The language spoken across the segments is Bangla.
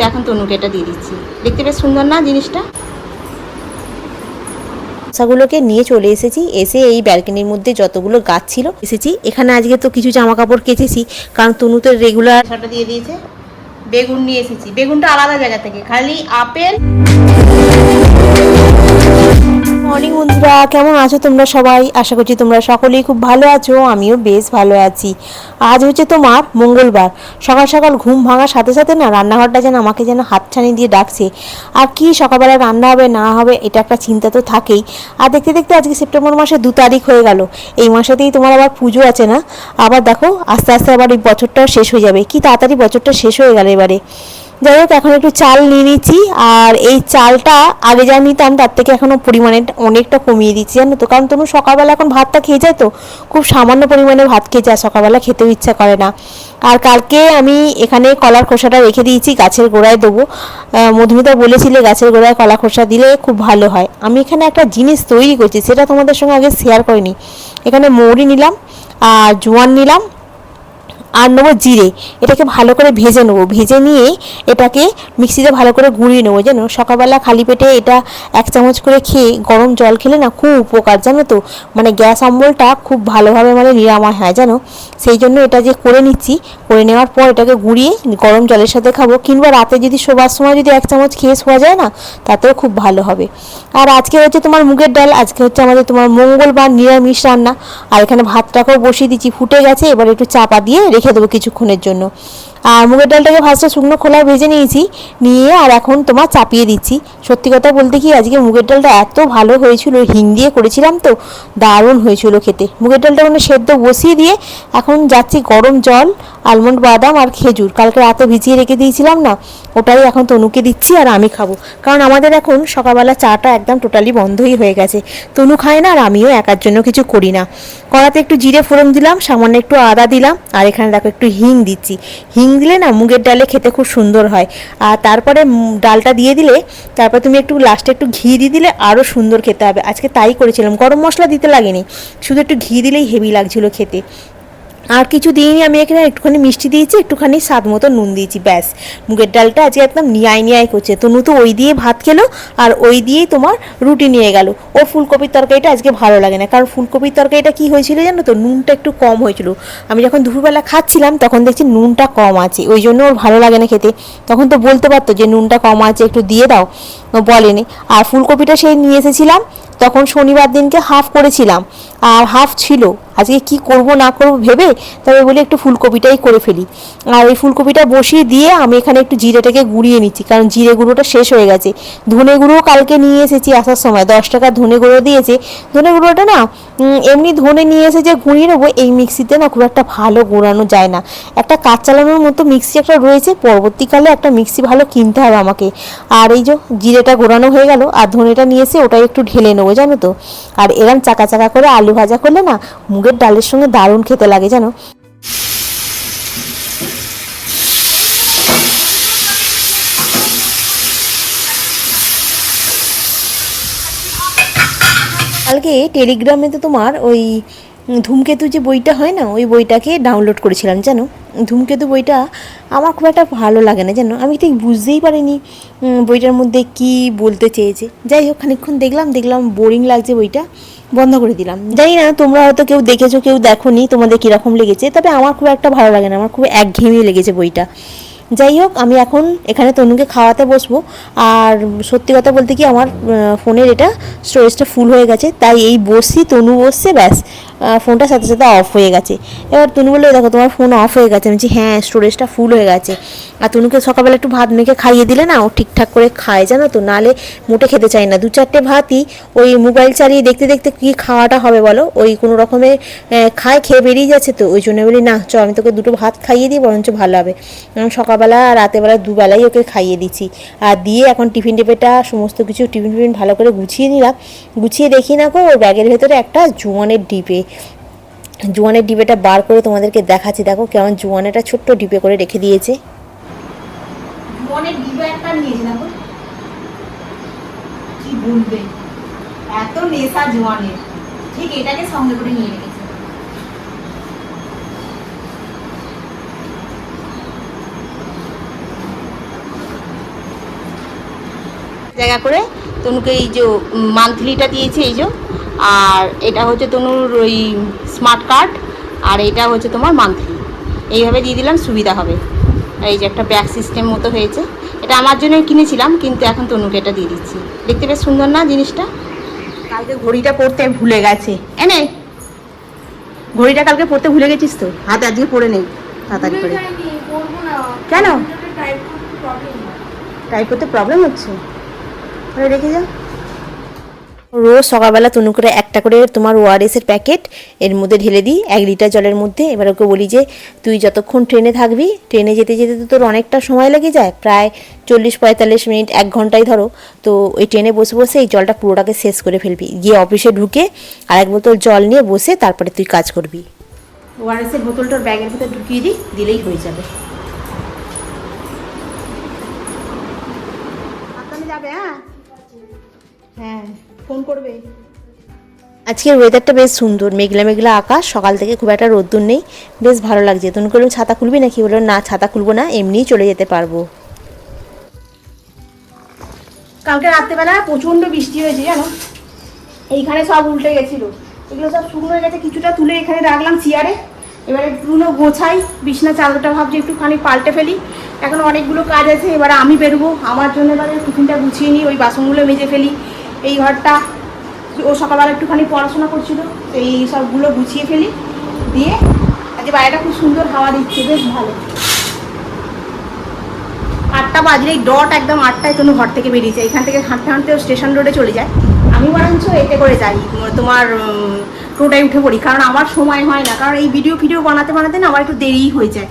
তো এখন তনুকে এটা দিয়ে দিচ্ছি। দেখতে বেশ সুন্দর না জিনিসটা? গাছাগুলোকে নিয়ে চলে এসেছি। এসে এই ব্যালকনির মধ্যে যতগুলো গাছ ছিল এসেছি। এখানে আজকে তো কিছু জামা কাপড় কেচেছি কারণ তনু তো রেগুলার দিয়ে দিয়েছে। বেগুন নিয়ে এসেছি। বেগুনটা আলাদা জায়গা থেকে খালি আপেল মর্নিং বন্ধুরা, কেমন আছো তোমরা সবাই? আশা করছি তোমরা সকলেই খুব ভালো আছো, আমিও বেশ ভালো আছি। আজ হচ্ছে তোমার মঙ্গলবার। সকাল সকাল ঘুম ভাঙার সাথে সাথে না রান্নাঘরটা যেন আমাকে যেন হাত হাতছানি দিয়ে ডাকছে। আর কি সকালবেলা রান্না হবে, না হবে, এটা একটা চিন্তা তো থাকেই। আর দেখতে দেখতে আজকে সেপ্টেম্বর মাসে দু তারিখ হয়ে গেল। এই মাসেতেই তোমার আবার পুজো আছে না? আবার দেখো, আস্তে আস্তে আবার এই বছরটাও শেষ হয়ে যাবে। কি তাড়াতাড়ি বছরটা শেষ হয়ে গেল এবারে। যাই হোক, এখন একটু চাল নিয়ে নিচ্ছি। আর এই চালটা আগে যা নিতাম, তার থেকে এখনও পরিমাণে অনেকটা কমিয়ে দিচ্ছি, জানো তো? কারণ তুমি সকালবেলা এখন ভাতটা খেয়ে যায় তো? খুব সামান্য পরিমাণে ভাত খেয়ে যায় সকালবেলা খেতেও ইচ্ছা করে না। আর কালকে আমি এখানে কলার খোসাটা রেখে দিয়েছি, গাছের গোড়ায় দেবো। মধুমিতা বলেছিলে গাছের গোড়ায় কলা খোসা দিলে খুব ভালো হয়। আমি এখানে একটা জিনিস তৈরি করছি, সেটা তোমাদের সঙ্গে আগে শেয়ার করিনি এখানে মৌরি নিলাম, আর জোয়ান নিলাম আর নেব জিরে। এটাকে ভালো করে ভেজে নেব। ভেজে নিয়ে এটাকে মিক্সিতে ভালো করে গুঁড়িয়ে নেব, জানো? সকালবেলা খালি পেটে এটা এক চামচ করে খেয়ে গরম জল খেলে না খুব উপকার, জানো তো? মানে গ্যাস অম্বলটা খুব ভালোভাবে মানে নিরাময় হয়, জানো? সেই জন্য এটা যে করে নিচ্ছি, করে নেওয়ার পর এটাকে গুঁড়িয়ে গরম জলের সাথে খাব। কিংবা রাতে যদি শোবার সময় যদি এক চামচ খেয়ে শোয়া যায় না, তাতেও খুব ভালো হবে। আর আজকে হচ্ছে তোমার মুগের ডাল, আজকে হচ্ছে আমাদের তোমার মঙ্গলবার নিরামিষ রান্না। আর এখানে ভাতটাকেও বসিয়ে দিচ্ছি, ফুটে গেছে, এবার একটু চাপা দিয়ে রেখে দেবো কিছুক্ষণের জন্য। আর মুগের ডালটাকে ফার্স্টে শুকনো খোলায় ভেজে নিয়েছি, নিয়ে আর এখন তোমার চাপিয়ে দিচ্ছি। সত্যি কথা বলতে কি, আজকে মুগের ডালটা এত ভালো হয়েছিল, হিং দিয়ে করেছিলাম তো, দারুণ হয়েছিল খেতে। মুগের ডালটা মানে সেদ্ধ বসিয়ে দিয়ে এখন যাচ্ছি গরম জল আলমন্ড বাদাম আর খেজুর। কালকে রাতে ভিজিয়ে রেখে দিয়েছিলাম না, ওটাই এখন তনুকে দিচ্ছি আর আমি খাব। কারণ আমাদের এখন সকালবেলা চাটা একদম টোটালি বন্ধই হয়ে গেছে। তনু খায় না আর আমিও একার জন্য কিছু করি না। কড়াতে একটু জিরে ফোড়ন দিলাম, সামান্য একটু আদা দিলাম, আর এখানে দেখো একটু হিং দিচ্ছি। হিং দিলে না মুগের ডালে খেতে খুব সুন্দর হয়। আর তারপরে ডালটা দিয়ে দিলে তারপর তুমি একটু লাস্টে একটু ঘি দিয়ে দিলে আরও সুন্দর খেতে হবে। আজকে তাই করেছিলাম, গরম মশলা দিতে লাগেনি, শুধু একটু ঘি দিলেই হেভি লাগছিল খেতে। আর কিছু দিইনি, আমি এখানে একটুখানি মিষ্টি দিয়েছি, একটুখানি স্বাদ মতো নুন দিয়েছি, ব্যাস। মুগের ডালটা আজকে একদম নিয়াই নিয়াই করছে। তনু তো ওই দিয়ে ভাত খেলো, আর ওই দিয়েই তোমার রুটি নিয়ে গেল। ও ফুলকপির তরকারিটা আজকে ভালো লাগে না, কারণ ফুলকপির তরকারিটা কি হয়েছিল জানো তো? নুনটা একটু কম হয়েছিল। আমি যখন দুপুরবেলা খাচ্ছিলাম, তখন দেখছি নুনটা কম আছে। ওই জন্য ওর ভালো লাগে না খেতে। তখন তো বলতে পারতো যে নুনটা কম আছে, একটু দিয়ে দাও। বলেনি। আর ফুলকপিটা সেই নিয়ে এসেছিলাম তখন শনিবার দিনকে হাফ করেছিলাম। আর হাফ ছিল। আজকে কি করব, না করব ভেবে তবে বলি একটু ফুলকপিটাই করে ফেলি। আর এই ফুলকপিটা বসিয়ে দিয়ে আমি এখানে একটু জিরেটাকে গুঁড়িয়ে নিচ্ছি, কারণ জিরে গুঁড়োটা শেষ হয়ে গেছে। ধনে গুঁড়ো কালকে নিয়ে এসেছি আসার সময়, দশ টাকা ধনে গুঁড়ো দিয়েছে। ধনে গুঁড়োটা না এমনি ধনে নিয়ে এসে যে গুঁড়িয়ে নেব, এই মিক্সিতে না খুব একটা ভালো গুঁড়ানো যায় না। একটা কাজ চালানোর মতো মিক্সি একটা রয়েছে, পরবর্তীকালে একটা মিক্সি ভালো কিনতে হবে আমাকে। আর এই যে জিরেটা গোড়ানো হয়ে গেল, আর ধনেটা নিয়ে এসে ওটাই একটু ঢেলে নেব। জানো তো? আর এরম চাকা চাকা করে আলু ভাজা করলে না মুগের ডালের সঙ্গে দারুণ খেতে লাগে, জানো? কালকে টেলিগ্রামে তো তোমার ওই ধূমকেতু যে বইটা হয় না, ওই বইটাকে ডাউনলোড করেছিলাম, জানো? ধূমকেতু বইটা আমার খুব একটা ভালো লাগে না, জানো? আমি ঠিক বুঝতেই পারিনি বইটার মধ্যে কি বলতে চেয়েছে। যাই হোক, খানিকক্ষণ দেখলাম দেখলাম বোরিং লাগছে বইটা, বন্ধ করে দিলাম। জানি না, তোমরা হয়তো কেউ দেখেছ, কেউ দেখোনি তোমাদের কীরকম লেগেছে, তবে আমার খুব একটা ভালো লাগে না, আমার খুব একঘেয়েমি লেগেছে বইটা। যাই হোক, আমি এখন এখানে তনুকে খাওয়াতে বসবো, আর সত্যি কথা বলতে কি আমার ফোনের এটা স্টোরেজটা ফুল হয়ে গেছে, তাই এই বসি তনু বসছে, ব্যাস। ফোনটা সাথে সাথে অফ হয়ে গেছে। এবার তনু বলল দেখো, তোমার ফোন অফ হয়ে গেছে। আমি বলছি হ্যাঁ স্টোরেজটা ফুল হয়ে গেছে। আর তনুকে সকালবেলা একটু ভাত মেখে খাইয়ে দিলে না, ও ঠিকঠাক করে খায়, জানো তো? নালে মোটে খেতে চায় না। দু চারটে ভাতই ওই মোবাইল চালিয়ে দেখতে দেখতে কী খাওয়াটা হবে বলো? ওই কোনো রকমে খায়, খেয়ে বেরিয়ে যাচ্ছে তো। ওই জন্য বলি, না, চ, আমি তোকে দুটো ভাত খাইয়ে দিই, বরঞ্চ ভালো হবে। সকালবেলা আর রাতেরবেলা দুবেলাই ওকে খাইয়ে দিচ্ছি। আর দিয়ে এখন টিফিন টেপেটা সমস্ত কিছু টিফিন টিফিন ভালো করে গুছিয়ে নিলাম। গুছিয়ে দেখি না গো, ওর ব্যাগের ভেতরে একটা জোয়ানের ডিপে। জোয়ানের ডিবেটা বার করে তোমাদেরকে দেখাচ্ছি। দেখো কেমন জোয়ানেটা ছোট্ট ডিপে করে রেখে দিয়েছে। ডিবা জায়গা করে তনুকে এই যে মান্থলিটা দিয়েছে এই যে আর এটা হচ্ছে তনুর ওই স্মার্ট কার্ড আর এটা হচ্ছে তোমার মান্থলি এইভাবে দিয়ে দিলাম সুবিধা হবে। এই যে একটা ব্যাগ সিস্টেম মতো হয়েছে। এটা আমার জন্য কিনেছিলাম কিন্তু এখন তনুকে এটা দিয়ে দিচ্ছি। দেখতে বেশ সুন্দর না জিনিসটা? কালকে ঘড়িটা পড়তে ভুলে গেছে। এনে ঘড়িটা কালকে পরতে ভুলে গেছিস তো? হাতে আজকে পড়ে নেই তাড়াতাড়ি করে। কেন? টাইপ করতে প্রবলেম হচ্ছে? রেখে যা রোজ সকালবেলা তনু করে একটা করে তোমার ওআরএসের প্যাকেট এর মধ্যে ঢেলে দিই এক লিটার জলের মধ্যে। এবার ওকে বলি যে তুই যতক্ষণ ট্রেনে থাকবি ট্রেনে যেতে যেতে তো তোর অনেকটা সময় লেগে যায় প্রায় চল্লিশ পঁয়তাল্লিশ মিনিট এক ঘন্টাই ধরো। তো ওই ট্রেনে বসে বসে এই জলটা পুরোটাকে শেষ করে ফেলবি। গিয়ে অফিসে ঢুকে আর এক বোতল জল নিয়ে বসে তারপরে তুই কাজ করবি। ওআরএসের বোতলটার ব্যাগের ভিতরে ঢুকিয়ে দিই দিলেই হয়ে যাবে সাবধানে যাবে হ্যাঁ হ্যাঁ ফোন করবে। আজকের ওয়েদারটা বেশ সুন্দর মেঘলা মেঘলা আকাশ সকাল থেকে খুব একটা রোদ্দুর নেই। বেশ ভালো লাগছে। তনু করলাম ছাতা খুলবি নাকি? বলল না ছাতা খুলবো না এমনিই চলে যেতে পারব। কালকে রাত্রেবেলা প্রচণ্ড বৃষ্টি হয়েছে জানো? এইখানে সব উল্টে গেছিল। এগুলো সব শুকনো হয়ে গেছে কিছুটা তুলে এখানে রাখলাম চেয়ারে। এবারে একটুগুলো গোছাই বিছনা চাদরটা ভাবছি একটুখানি পাল্টে ফেলি। এখন অনেকগুলো কাজ আছে এবারে আমি বেরোবো। আমার জন্য এবারে টিফিনটা গুছিয়ে নিই ওই বাসনগুলো মেজে ফেলি। এই ঘরটা ও সকালবেলা একটুখানি পড়াশোনা করছিল, তো এই সবগুলো গুছিয়ে ফেলি, দিয়ে আজকে বাইরেটা খুব সুন্দর হাওয়া দিচ্ছে, বেশ ভালো। আটটা বাজলেই ডট একদম আটটায় তনু ঘর থেকে বেরিয়েছে, এখান থেকে হাঁটতে হাঁটতে স্টেশন রোডে চলে যায়। আমি বরঞ্চ এতে করে যাই, তোমার টোটায় উঠে পড়ি, কারণ আমার সময় হয় না, কারণ এই ভিডিও ফিডিও বানাতে বানাতে না আমার একটু দেরিই হয়ে যায়।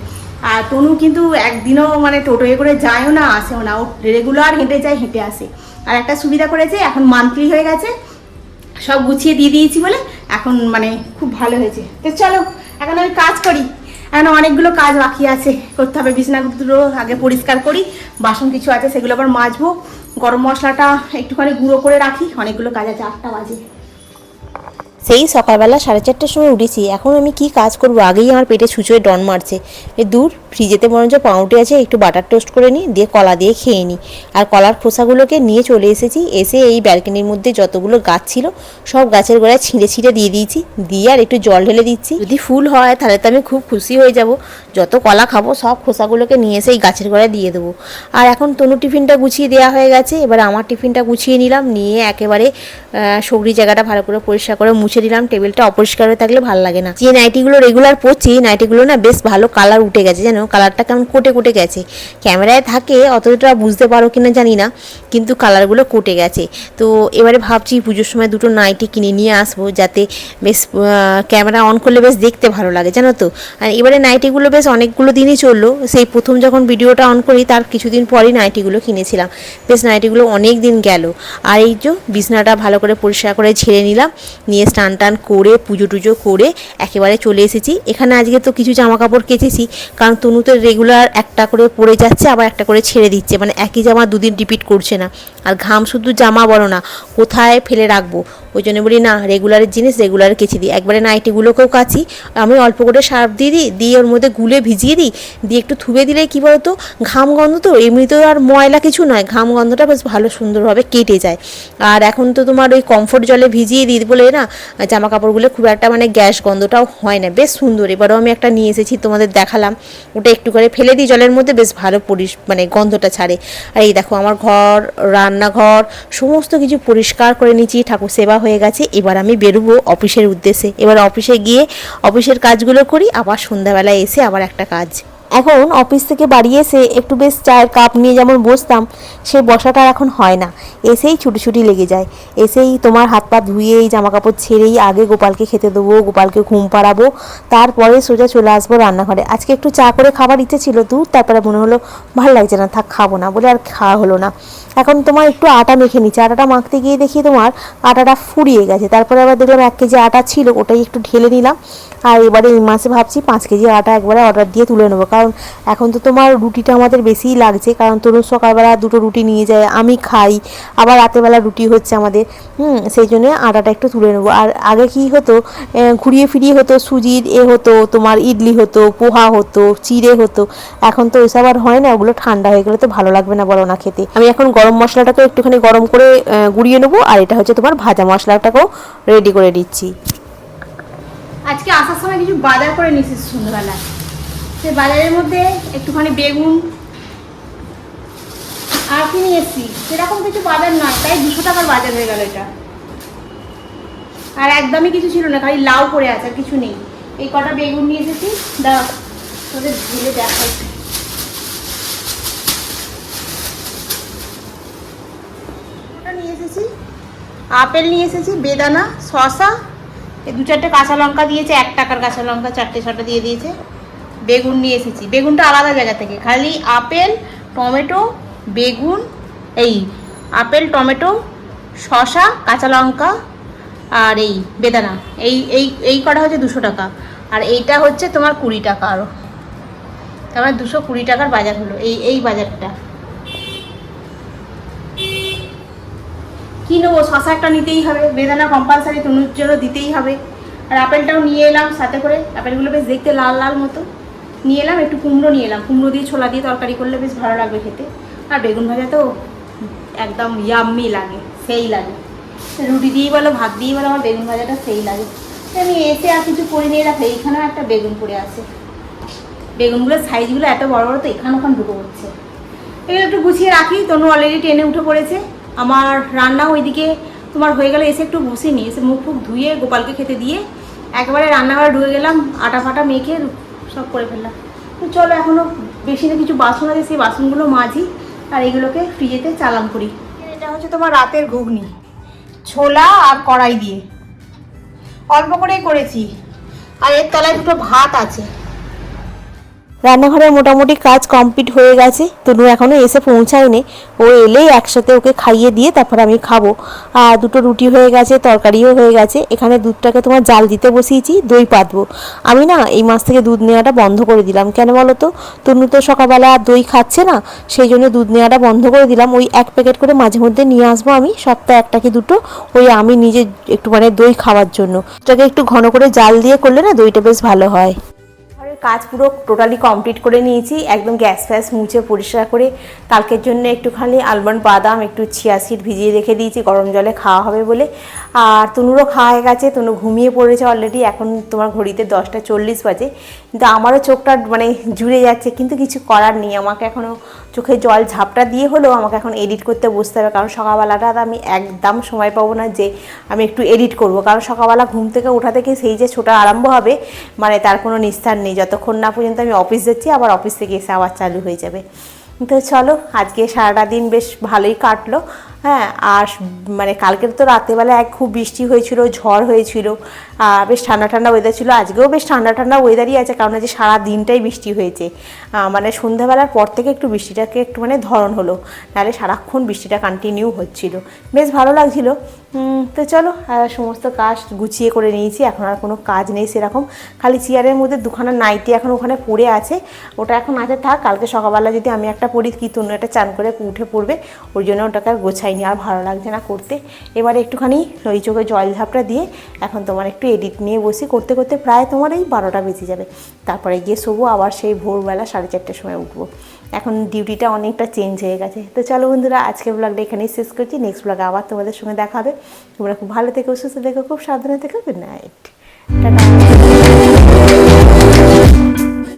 আর তনু কিন্তু একদিনও মানে টোটোয় করে যায়ও না, আসেও না, ও রেগুলার হেঁটে যায়, হেঁটে আসে। আর একটা সুবিধা করেছে, এখন মান্থলি হয়ে গেছে। সব গুছিয়ে দিয়ে দিয়েছি বলে এখন মানে খুব ভালো হয়েছে। তো চলো, এখন আমি কাজ করি। এখন অনেকগুলো কাজ বাকি আছে, করতে হবে বিছনাগুলো আগে পরিষ্কার করি, বাসন কিছু আছে সেগুলো আবার মাজবো। গরম মশলাটা একটুখানি গুঁড়ো করে রাখি, অনেকগুলো কাজ আছে, আটটা বাজে। সেই সকালবেলা সাড়ে চারটার সময় উঠেছি। এখন আমি কি কাজ করব? আগেই আমার পেটে ছুঁচোয় ডন মারছে। এ দূর, ফ্রিজেতে বরঞ্চ পাউরুটি আছে, একটু বাটার টোস্ট করে নিই, দিয়ে কলা দিয়ে খেয়ে নিই। আর কলার খোসাগুলোকে নিয়ে চলে এসেছি। এসে এই ব্যালকনির মধ্যে যতগুলো গাছ ছিল, সব গাছের গোড়ায় ছিঁড়ে ছিঁড়ে দিয়ে দিয়েছি। দিয়ে আর একটু জল ঢেলে দিচ্ছি। যদি ফুল হয়, তাহলে তো আমি খুব খুশি হয়ে যাব। যত কলা খাব, সব খোসাগুলোকে নিয়ে এসে এই গাছের গোড়ায় দিয়ে দেবো। আর এখন তনু টিফিনটা গুছিয়ে দেওয়া হয়ে গেছে। এবার আমার টিফিনটা গুছিয়ে নিলাম। নিয়ে একেবারে সবরি জায়গাটা ভালো করে পরিষ্কার করে মুছে দিলাম, টেবিলটা অপরিষ্কার হয়ে থাকলে ভালো লাগে না। যে নাইটিগুলো রেগুলার পরছি, নাইটিগুলো না বেশ ভালো কালার উঠে গেছে, জানো? কালারটা কেমন কোটে কোটে গেছে। ক্যামেরায় থাকে অতটা বুঝতে পারো কিনা জানি না, কিন্তু কালারগুলো কোটে গেছে। তো এবারে ভাবছি পুজোর সময় দুটো নাইটি কিনে নিয়ে আসব, যাতে বেশ ক্যামেরা অন করলে বেশ দেখতে ভালো লাগে, জানো তো? আর এবারে নাইটিগুলো বেশ অনেকগুলো দিনই চলল। সেই প্রথম যখন ভিডিওটা অন করি, তার কিছুদিন পরই নাইটিগুলো কিনেছিলাম। বেশ নাইটিগুলো অনেক দিন গেল। আর এই যে বিছনাটা ভালো করে পরিষ্কার করে ছেড়ে নিলাম, নিয়ে স্নান টান করে পুজো টুজো করে একেবারে চলে এসেছি। এখানে আজকে তো কিছু জামা কাপড় কেচেছি, কারণ তনু তো রেগুলার একটা করে পরে যাচ্ছে, আবার একটা করে ছেড়ে দিচ্ছে। মানে একই জামা দুদিন রিপিট করছে না। আর ঘাম শুধু জামা বলো না, কোথায় ফেলে রাখব? ওই জন্য বলি, না রেগুলারের জিনিস রেগুলার কেচে দিই। একবারে নাইটিগুলোকেও কাচি, আমি অল্প করে সার্ফ দিয়ে দিই, দিয়ে ওর মধ্যে গুলে ভিজিয়ে দিই, দিয়ে একটু থুবে দিলে কী বলতো, ঘাম গন্ধ তো এমনিতেও আর ময়লা কিছু নয়, ঘাম গন্ধটা বেশ ভালো সুন্দরভাবে কেটে যায়। আর এখন তো তোমার ওই কমফোর্ট জলে ভিজিয়ে দিই বলে না জামা কাপড়গুলো খুব একটা মানে গ্যাস গন্ধটাও হয় না, বেশ সুন্দর। এবারও আমি একটা নিয়ে এসেছি, তোমাদের দেখালাম। ওটা একটু করে ফেলে দিই, জলের মধ্যে বেশ ভালো পরিস মানে গন্ধটা ছাড়ে। আর এই দেখো, আমার ঘর, রান্নাঘর, সমস্ত কিছু পরিষ্কার করে নিয়েছি, ঠাকুর সেবা হয়ে গেছে, এবার আমি বেরোবো অফিসের উদ্দেশ্যে। এবার অফিসে গিয়ে অফিসের কাজগুলো করি, আবার সন্ধ্যাবেলায় এসে আবার একটা কাজ এখন অফিস থেকে বাড়ি এসে একটু বেশ চায়ের কাপ নিয়ে যেমন বসতাম, সে বসাটা এখন হয় না। এসেই ছুটি লেগে যায়। এসেই তোমার হাত পা ধুয়ে এই জামা কাপড় ছেড়েই আগে গোপালকে খেতে দেবো, গোপালকে ঘুম পাড়াবো, তারপরে সোজা চলে আসব রান্নাঘরে। আজকে একটু চা করে খাবার ইচ্ছে ছিল দূর তারপরে মনে হলো ভালো লাগছে না, থাক খাব না বলে আর খাওয়া হলো না। এখন তোমার একটু আটা মেখে নিচ্ছে। আটাটা মাখতে গিয়ে দেখি তোমার আটাটা ফুরিয়ে গেছে। তারপরে আবার দেখলাম এক কেজি আটা ছিল, ওটাই একটু ঢেলে নিলাম। আর এবারে এই মাসে ভাবছি পাঁচ কেজি আটা একবারে অর্ডার দিয়ে তুলে নেব। কারণ কারণ এখন তো তোমার রুটিটা আমাদের বেশিই লাগছে, কারণ তরুণ সকালবেলা দুটো রুটি নিয়ে যায়, আমি খাই, আবার রাতেরবেলা রুটি হচ্ছে আমাদের। হুম, সেই জন্য আটাটা একটু তুলে নেব। আর আগে কি হতো ঘুরিয়ে ফিরিয়ে হতো, সুজির এ হতো, তোমার ইডলি হতো, পোহা হতো, চিড়ে হতো। এখন তো ওইসব আর হয় না, ওগুলো ঠান্ডা হয়ে গেলে তো ভালো লাগবে না বলো না খেতে। আমি এখন গরম মশলাটাকে একটুখানি গরম করে গুঁড়িয়ে নেব, আর এটা হচ্ছে তোমার ভাজা মশলাটাকেও রেডি করে দিচ্ছি। আজকে আসার সময় কিছু বাজার করে নিয়েছি সন্ধ্যাবেলায়? সে বাজারের মধ্যে একটুখানি বেগুন আর কি নিয়ে এসছি? সেরকম কিছু বাজার নয় তাই দুশো টাকার বাজার হয়ে গেল এটা। আর একদমই কিছু ছিল না, খালি লাউ পড়ে আছে, আর কিছু নেই। এই কটা বেগুন নিয়ে এসেছি দাঁড়া তোদের ঝুলে দেখাই। নিয়ে এসেছি, আপেল নিয়ে এসেছি, বেদানা শশা এই দু চারটে কাঁচা লঙ্কা দিয়েছে, এক টাকার কাঁচা লঙ্কা, চারটে ছটা দিয়ে দিয়েছে। বেগুন নিয়ে এসেছি। বেগুনটা আলাদা জায়গা থেকে। খালি আপেল, টমেটো, বেগুন, এই আপেল, টমেটো শশা কাঁচা লঙ্কা আর এই বেদানা। এই এই এই কটা হচ্ছে দুশো টাকা। আর এইটা হচ্ছে তোমার কুড়ি টাকা আরও তার মানে দুশো কুড়ি টাকার বাজার হলো এই এই বাজারটা। কি নেব? শশা একটা নিতেই হবে। বেদানা কম্পালসারি তনুর জন্য দিতেই হবে। আর আপেলটাও নিয়ে এলাম সাথে করে। আপেলগুলো বেশ দেখতে লাল লাল মতো। নিয়ে এলাম, একটু কুমড়ো নিয়ে এলাম। কুমড়ো দিয়ে ছোলা দিয়ে তরকারি করলে বেশ ভালো লাগবে খেতে। আর বেগুন ভাজা তো একদম ইয়াম্মি লাগে, সেই লাগে। রুটি দিয়েই বলো, ভাত দিয়েই বলো, আমার বেগুন ভাজাটা সেই লাগে। আমি এসে আর কিছু করে নিয়ে রাখি এইখানেও একটা বেগুন পড়ে আছে। বেগুনগুলোর সাইজগুলো এত বড় বড় তো এখানে ওখানে ঢুকে পড়ছে। এগুলো একটু গুছিয়ে রাখি, তনু অলরেডি টেনে উঠে পড়েছে। আমার রান্না ওইদিকে তোমার হয়ে গেলে, এসে একটু বসে নি এসে মুখ ফুক ধুয়ে গোপালকে খেতে দিয়ে একেবারে রান্নাঘরে ঢুকে গেলাম, আটা ফাটা মেখে সব করে ফেললাম। তো চলো এখনও বেশি না কিছু বাসন আছে, সেই বাসনগুলো মাজি আর এগুলোকে ফ্রিজেতে চালান করি। এটা হচ্ছে তোমার রাতের ঘুগনি, ছোলা আর কড়াই দিয়ে। অল্প করেই করেছি। আর এর তলায় দুটো ভাত আছে। রান্নাঘরের মোটামুটি কাজ কমপ্লিট হয়ে গেছে। তনু এখনও এসে পৌঁছায়নি। ও এলেই একসাথে ওকে খাইয়ে দিয়ে তারপর আমি খাব। আর দুটো রুটি হয়ে গেছে, তরকারিও হয়ে গেছে। এখানে দুধটাকে তোমার জাল দিতে বসিয়েছি, দই পাতবো। আমি না এই মাস থেকে দুধ নেওয়াটা বন্ধ করে দিলাম। কেন বলো তো? তনু তো সকালবেলা দই খাচ্ছে না, সেই জন্য দুধ নেওয়াটা বন্ধ করে দিলাম। ওই এক প্যাকেট করে মাঝে মধ্যে নিয়ে আসব আমি, সপ্তাহে একটা কি দুটো। ওই আমি নিজে একটু মানে দই খাওয়ার জন্য। এটাকে একটু ঘন করে জাল দিয়ে করলে না দইটা বেশ ভালো হয়। কাজ পুরো টোটালি কমপ্লিট করে নিয়েছি। একদম গ্যাস ফ্যাস মুছে পরিষ্কার করে কালকের জন্য একটুখানি আলমন্ড, বাদাম, একটু চিয়া সিড ভিজিয়ে রেখে দিয়েছি, গরম জলে খাওয়া হবে বলে। আর তনুরও খাওয়া হয়ে গেছে, তনু ঘুমিয়ে পড়েছে অলরেডি এখন তোমার ঘড়িতে দশটা চল্লিশ বাজে। কিন্তু আমারও চোখটা মানে জুড়ে যাচ্ছে, কিন্তু কিছু করার নেই। আমাকে এখনও চোখে জল ঝাপটা দিয়ে হলেও আমাকে এখন এডিট করতে বসতে হবে। কারণ সকালবেলাটা আমি একদম সময় পাবো না যে আমি একটু এডিট করব। কারণ সকালবেলা ঘুম থেকে ওঠা থেকে সেই যে ছোটা আরম্ভ হবে মানে তার কোনো নিস্তার নেই। যতক্ষণ না পর্যন্ত আমি অফিস যাচ্ছি, আবার অফিস থেকে এসে আবার চালু হয়ে যাবে। তো চলো, আজকে সারাটা দিন বেশ ভালোই কাটলো। হ্যাঁ আর মানে কালকের তো রাতেবেলা এক খুব বৃষ্টি হয়েছিল, ঝড় হয়েছিল বেশ ঠান্ডা ঠান্ডা ওয়েদার ছিল। আজকেও বেশ ঠান্ডা ঠান্ডা ওয়েদারই আছে কারণ যে সারা দিনটাই বৃষ্টি হয়েছে। মানে সন্ধ্যাবেলার পর থেকে একটু বৃষ্টিটাকে একটু মানে ধরন হলো, নাহলে সারাক্ষণ বৃষ্টিটা কন্টিনিউ হচ্ছিল। বেশ ভালো লাগছিল। তো চলো সমস্ত কাজ গুছিয়ে করে নিয়েছি, এখন আর কোনো কাজ নেই সেরকম। খালি চেয়ারের মধ্যে দুখানা নাইটি এখন ওখানে পড়ে আছে, ওটা এখন আছে থাক, কালকে সকালবেলা যদি আমি একটা পরি কি একটা চান করে উঠে পড়বে ওই জন্য ওটাকে আর গোছাইনি আর ভালো লাগছে না করতে। এবারে একটুখানি ওই চোখে জল ঝাপটা দিয়ে এখন তোমার একটু এডিট নিয়ে বসি। করতে করতে প্রায় তোমার এই বারোটা বেজে যাবে। তারপরে গিয়ে শোবো, আবার সেই ভোরবেলা সাড়ে চারটের সময় উঠবো। এখন ডিউটিটা অনেকটা চেঞ্জ হয়ে গেছে। তো চলো বন্ধুরা, আজকের ব্লগটা এখানেই শেষ করছি। নেক্সট ব্লগে আবার তোমাদের সঙ্গে দেখা হবে। তোমরা খুব ভালো থেকো, সুস্থ থেকো, খুব সাবধানে থেকো। Good night